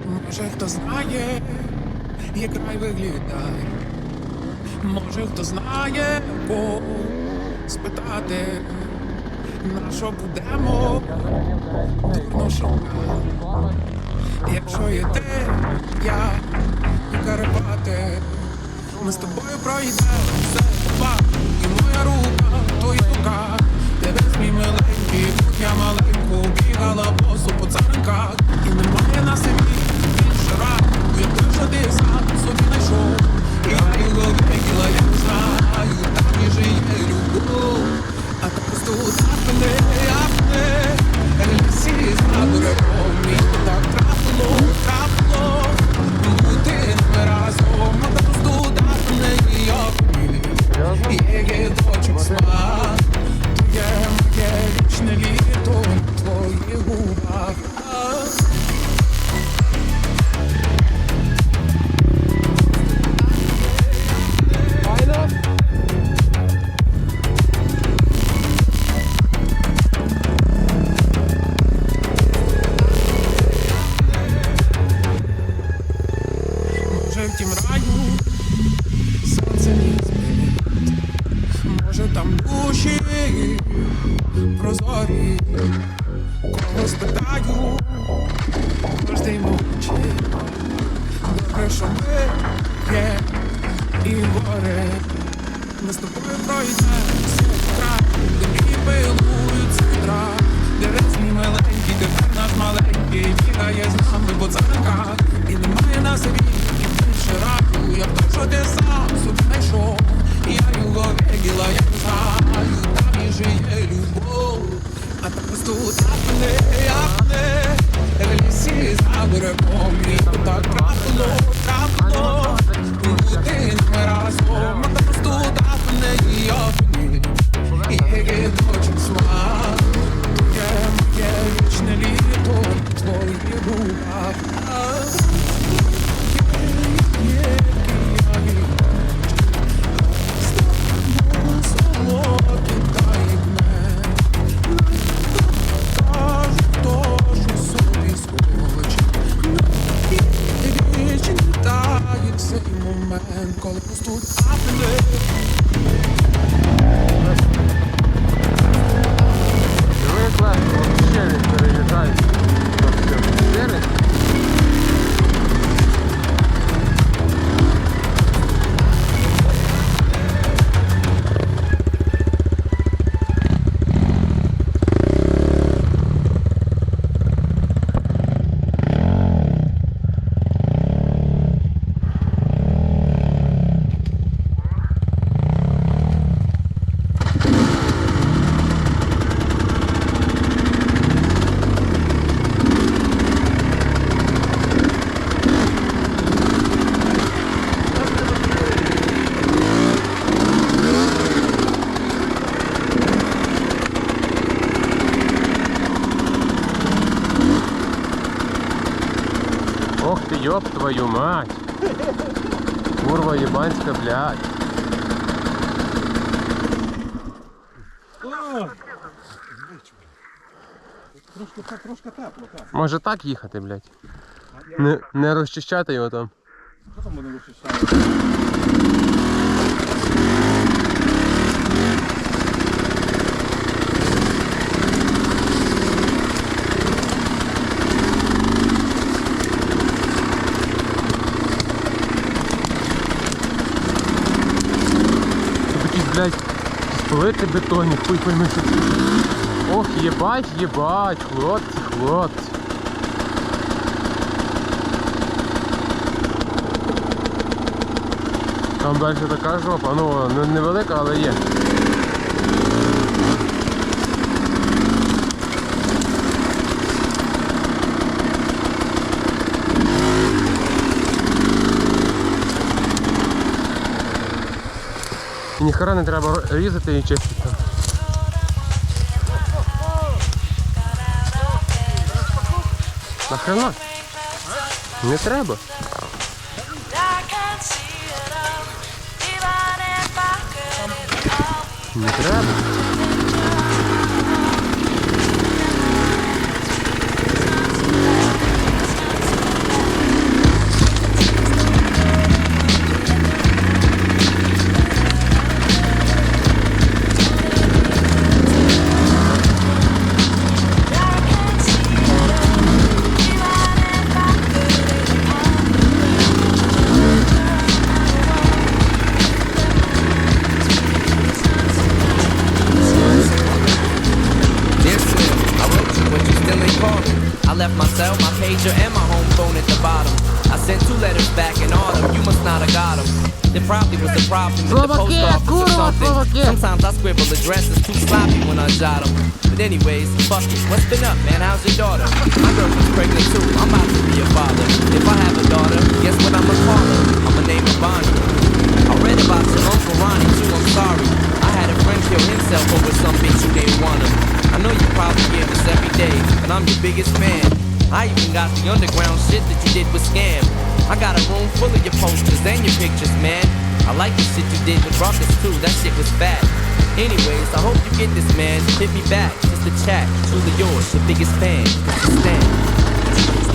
Може хто знає, як край виглядає. Може хто знає, кого спитати, на що будемо дурно шукати. Якщо є ти, я і Карпати, ми з тобою пройдемо все два, і моя рука, твоя рука, дивись мій миленький, тут я маленьку, бігала босу по царинках, і немає на більше раду, як ти сам собі знайшов. Я а так просто тім раю сонце не світить, може там душі прозорі, кого спитаю, кожний мовчить, добре, що ми є і горе, ми з тобою пройдемо всі мрії пилують вітра, де різні маленькі, тепер наш маленький бігає з нами по царинках, і немає на собі як то, що ти сам собі знайшов, я його виділа, я не знаю, там і жиє любов, а там просто апне, апне, в лісі за берегом, і так трапило, Música твою мать. Курва ебанська, блядь. Трошки, так, трошки так. Може так їхати, блядь? Не, не розчищати його там. Що там будемо вичищати? Тут якісь, блядь, плити бетоні, хуй. Ох, єбать, єбать, хлопці, хлопці. Там далі така жопа, ну невелика, але є. Ніхера не треба різати і чистити. Нахрена? Не треба. Не can anyways, fuck it. What's been up, man? How's your daughter? My girlfriend's pregnant too. I'm about to be a father. If I have a daughter, guess what I'ma call her? I'ma name her Bonnie. I read about your uncle Ronnie too. I'm sorry. I had a friend kill himself over some bitch who didn't want him. I know you probably hear this every day, but I'm your biggest fan. I even got the underground shit that you did with Scam. I got a room full of your posters and your pictures, man. I like the shit you did with Ruckus too. That shit was bad. Anyways, I hope you get this, man. Hit me back, just a chat. Truly yours, your biggest fan. Stand.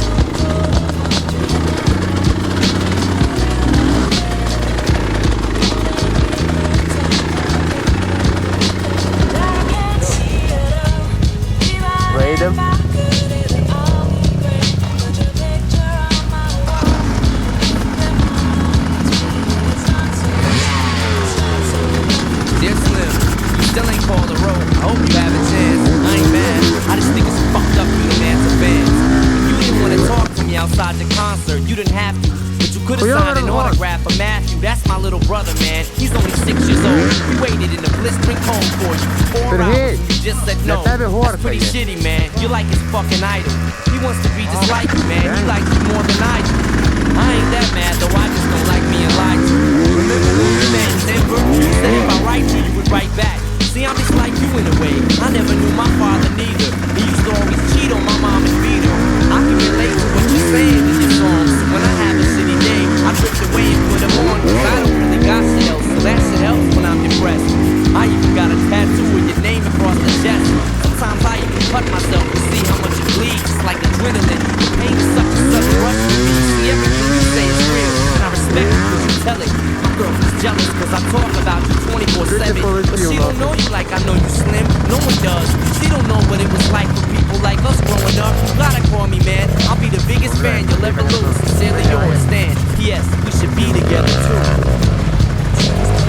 Yes, P.S. We should be together too.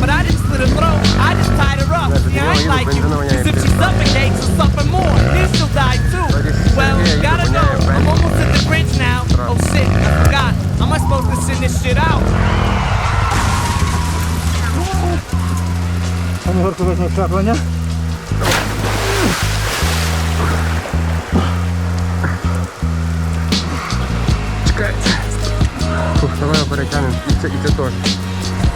but I didn't slit her throat. I just tied her up. See, I ain't like you. Cause if she suffocates, she'll suffer more. Then she'll die too. Well, gotta know. I'm almost at the bridge now. Oh shit, I forgot. Am I supposed to send this shit out? Panie Worku, weźmie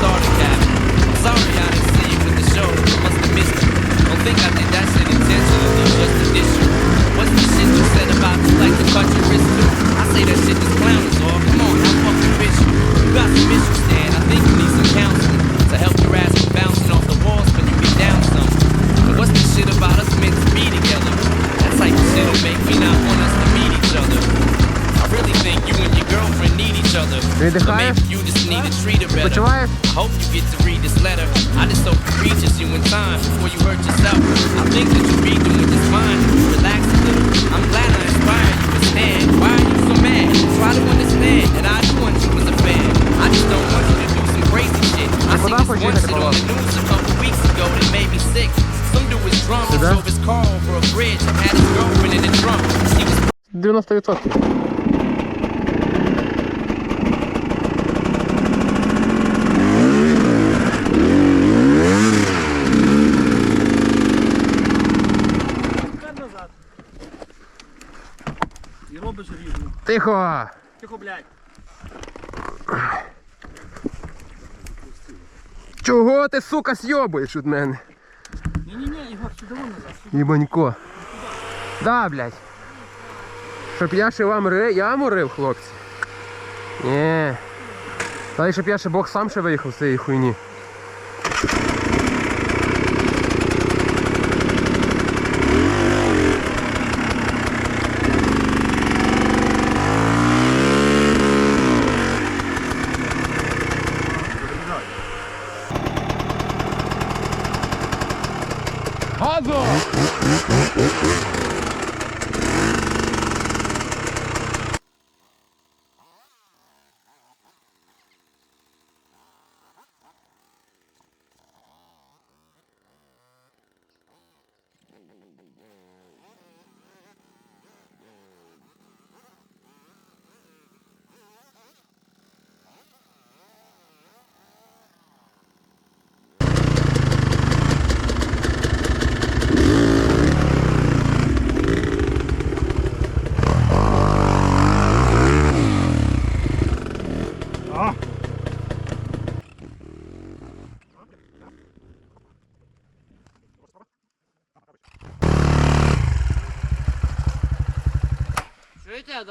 I. Sorry I didn't see you at the show. I. Don't think I did that shit intentionally, just a. What's the shit you said about the was 90%. І робиш рівно. Тихо! Тихо, блядь. Чого ти, сука, сьобуєш від мене? Ні-ні-ні, Егор, сюда назад. Єбанько. Да, блядь. Щоб я ще вам ри... яму рив, хлопці. Ні. Та й щоб я ще Бог сам ще виїхав з цієї хуйні.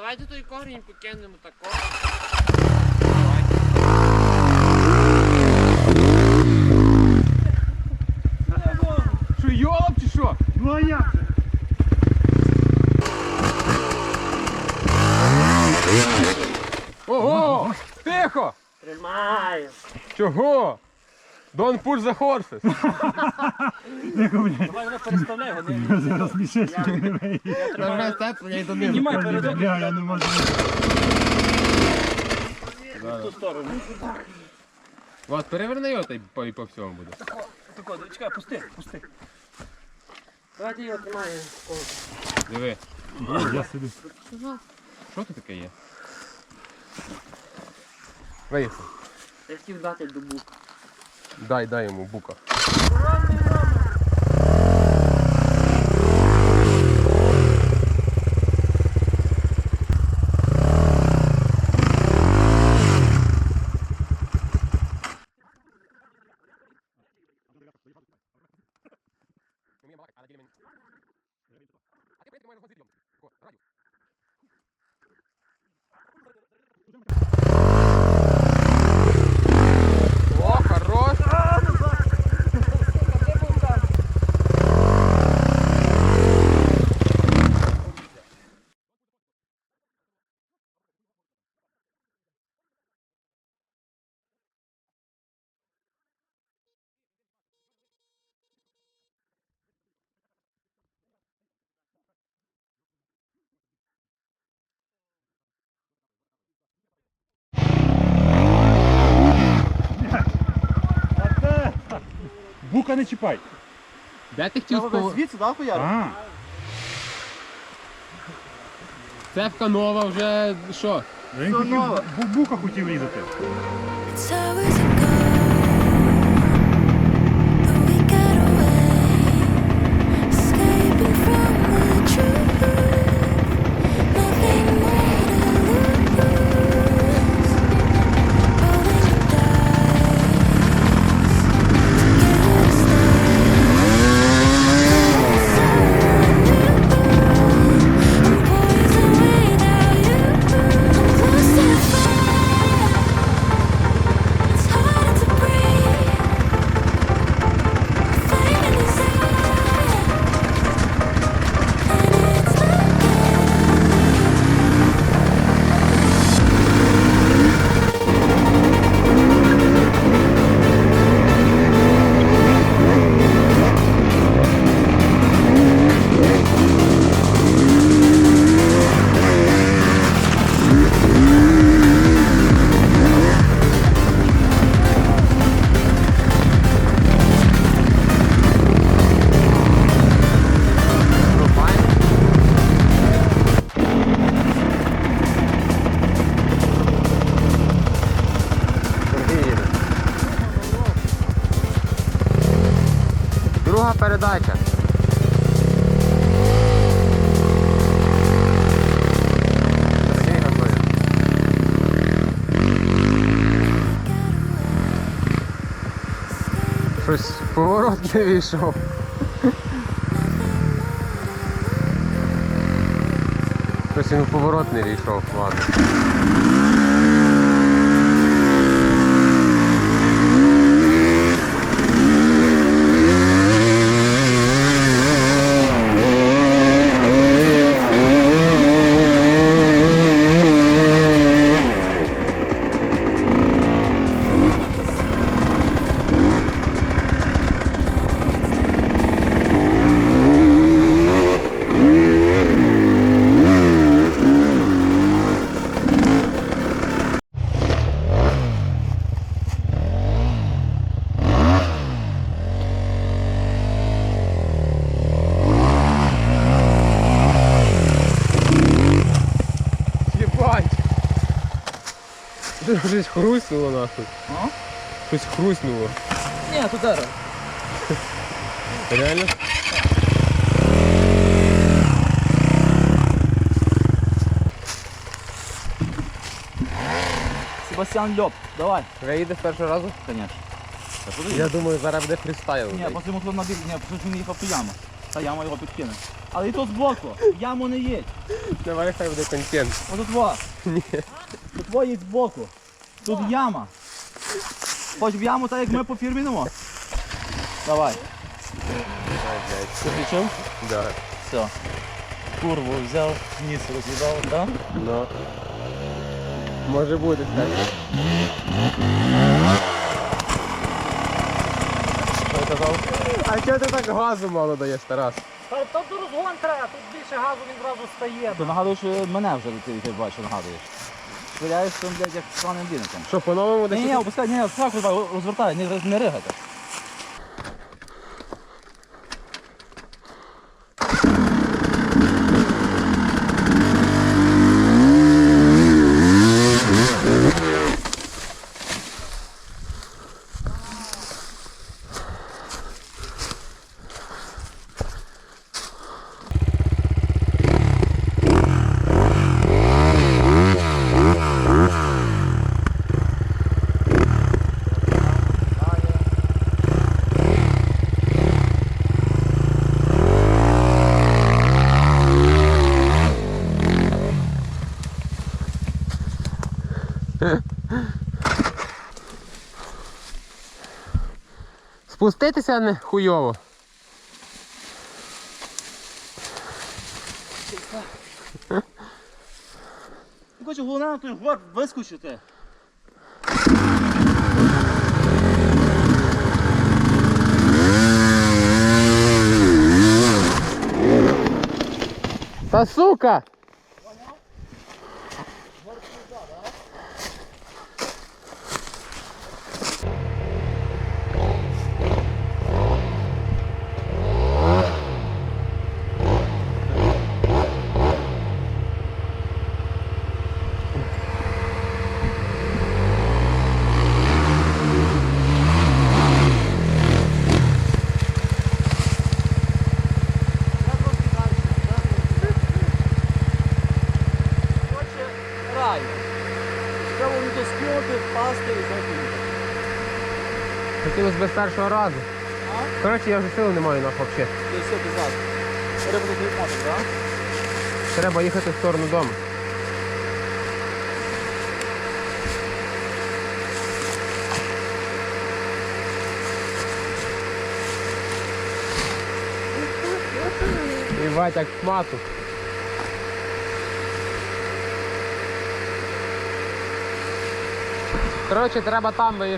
Давайте той корінь покинемо тако. Що йолоп чи що? Ну а як же? Ого! Тихо! Тримай! Чого? Don't push the horses. Давай вона переставляй, вони зараз мішечки не. Піднімай передок. Бля, я не можу. В ту сторону. От переверни його та й по, і по всьому буде. Тако, чекай, пусти, пусти. Давайте його тримаємо. Диви. Я собі. Що тут таке є? Виїхав. Я хотів дати добу. Дай, дай йому бука. Бука не чіпай. Де ти хотів спов... Звідси, да, хуяр? А, Цепка нова вже що? він хотів, в бука хотів різати. It's Друга передача. Щось поворот не війшов. Щось він поворот не війшов, ладно. Єбать! Це щось хрустнуло нахуй. А? Щось хрустнуло. Ні, тут зараз. Реально? Себастьян Льоп, давай. Ви з першого разу? Конечно. Та. Я думаю, зараз буде фристайл. Ні, потім хто набіг, ні, потім він їхав ту яму. Та яма його підкине. Але і то збоку. В Яму не їдь. Давай хай буде контент. Ось тут во. Тут во їдь збоку. Тут яма. Хоч в яму, так як ми по фірміному. Давай. Ти? Да. Все. Курву взяв, ніс роз'їдав, так? Ну. Може бути, казав? А чого ти так газу мало даєш, Тарас? Та тут розгон треба, тут більше газу він зразу стає. Ти нагадуєш, що мене вже ти, ти бачиш, нагадуєш. Швиряєш там, блядь, як з паном Що, по-новому? Ні, ні, опускай, ні, сраку розвертай, не, не ригайте. Спуститися не хуйово. Хочу головне на той гвард вискочити. Та сука! Впасти і зайти. Хотілося б з першого разу. Коротше, я вже сили не маю нахуй взагалі. І все. Треба тут мотик, так? Треба їхати в сторону дому. Івать, як мату. Коротше, треба там виїжджати.